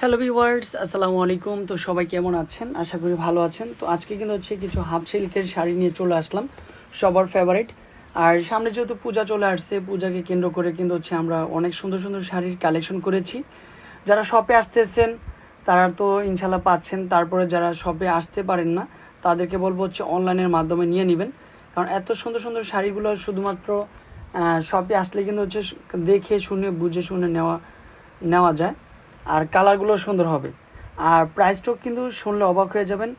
Hello viewers আসসালামু আলাইকুম তো সবাই কেমন আছেন? আশা করি ভালো আছেন। তো আজকে কিন্তু হচ্ছে কিছু হাফ সিল্কের শাড়ি নিয়ে চলে আসলাম। সবার ফেভারিট আর সামনে যেহেতু পূজা চলে আসছে, পূজাকে কেন্দ্র করে কিন্তু হচ্ছে আমরা অনেক সুন্দর সুন্দর শাড়ির কালেকশন করেছি। যারা শপে আসতেছেন, তারা তো ইনশাল্লাহ পাচ্ছেন। তারপরে যারা শপে আসতে পারেন না, তাদেরকে বলব হচ্ছে অনলাইনের মাধ্যমে নিয়ে নেবেন। কারণ এত সুন্দর সুন্দর শাড়িগুলো শুধুমাত্র শপে আসলে কিন্তু হচ্ছে দেখে শুনে, বুঝে শুনে নেওয়া নেওয়া যায়। আর কালারগুলো সুন্দর হবে। আর প্রাইসটাও কিন্তু শুনলে অবাক হয়ে যাবেন।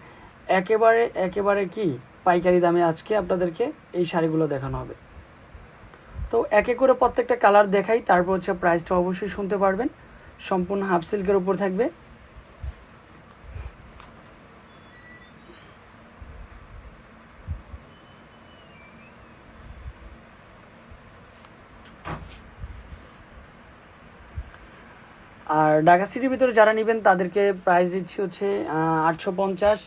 একেবারে একেবারে কি পাইকারি দামে আজকে আপনাদেরকে এই শাড়িগুলো দেখানো হবে। তো একে করে প্রত্যেকটা কালার দেখাই, তারপর হচ্ছে প্রাইসটা অবশ্যই শুনতে পারবেন। সম্পূর্ণ হাফ সিল্কের উপর থাকবে। আর ঢাকা সিটির ভিতরে যারা নেবেন, তাদেরকে প্রাইস দিচ্ছি হচ্ছে আটশো পঞ্চাশ।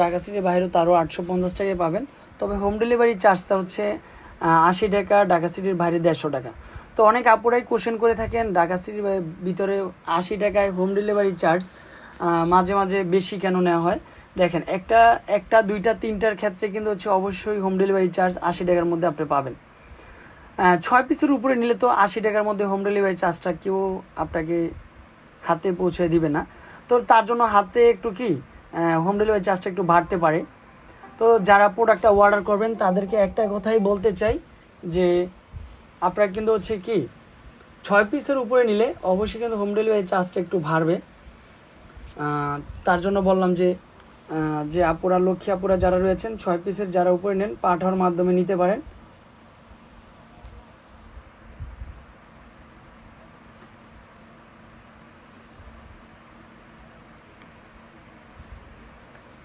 ঢাকা সিটির বাইরেও তারও আটশো পঞ্চাশ টাকায় পাবেন। তবে হোম ডেলিভারি চার্জটা হচ্ছে আশি টাকা, ঢাকা সিটির বাইরে দেড়শো টাকা। তো অনেক আপুরাই কোশ্চেন করে থাকেন, ঢাকা সিটির ভিতরে আশি টাকায় হোম ডেলিভারি চার্জ মাঝে মাঝে বেশি কেন নেওয়া হয়? দেখেন, একটা একটা, দুইটা, তিনটার ক্ষেত্রে কিন্তু হচ্ছে অবশ্যই হোম ডেলিভারি চার্জ আশি টাকার মধ্যে আপনি পাবেন। ছয় পিসের উপরে নিলে তো আশি টাকার মধ্যে হোম ডেলিভারি চার্জটা কেউ আপনাকে হাতে পৌঁছে দিবে না। তো তার জন্য হাতে একটু কি হোম ডেলিভারি চার্জটা একটু বাড়তে পারে। তো যারা প্রোডাক্টটা অর্ডার করবেন, তাদেরকে একটা কথাই বলতে চাই যে, আপনারা কিন্তু হচ্ছে কি, ছয় পিসের উপরে নিলে অবশ্যই কিন্তু হোম ডেলিভারি চার্জটা একটু বাড়বে। তার জন্য বললাম যে যে আপুরা, লক্ষ্মী আপুরা যারা রয়েছেন, ছয় পিসের যারা উপরে নেন পাঠার মাধ্যমে নিতে পারেন।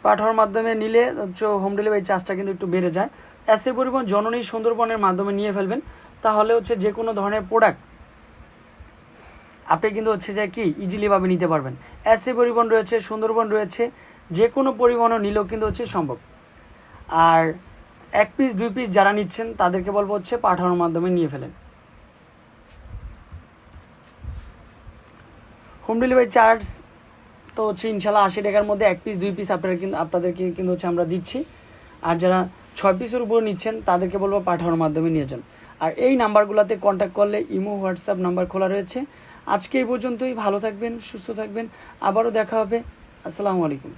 পাঠানোর মাধ্যমে নিলে হচ্ছে হোম ডেলিভারি চার্জটা কিন্তু একটু বেড়ে যায়। এসএ পরিবহন জননী সুন্দরবনের মাধ্যমে নিয়ে ফেলবেন, তাহলে হচ্ছে যে কোনো ধরনের প্রোডাক্ট আপনি কিন্তু হচ্ছে যে কি ইজিলিভাবে নিতে পারবেন। এসএ পরিবহন রয়েছে, সুন্দরবন রয়েছে, যে কোনো পরিবহনও নিলেও কিন্তু হচ্ছে সম্ভব। আর এক পিস দুই পিস যারা নিচ্ছেন, তাদেরকে বলব হচ্ছে পাঠানোর মাধ্যমে নিয়ে ফেলেন। হোম ডেলিভারি চার্জ তো হচ্ছে ইনশাল্লাহ আশি টাকার মধ্যে এক পিস দুই পিস আপনারা কিন্তু আপনাদেরকে কিন্তু হচ্ছে আমরা দিচ্ছি। আর যারা ছয় পিসের উপর নিচ্ছেন, তাদেরকে বলব পাঠানোর মাধ্যমে নিয়ে যান। আর এই নাম্বারগুলোতে কন্ট্যাক্ট করলে ইমো, হোয়াটসঅ্যাপ নাম্বার খোলা রয়েছে। আজকে এই পর্যন্তই, ভালো থাকবেন, সুস্থ থাকবেন। আবারও দেখা হবে। আসসালামু আলাইকুম।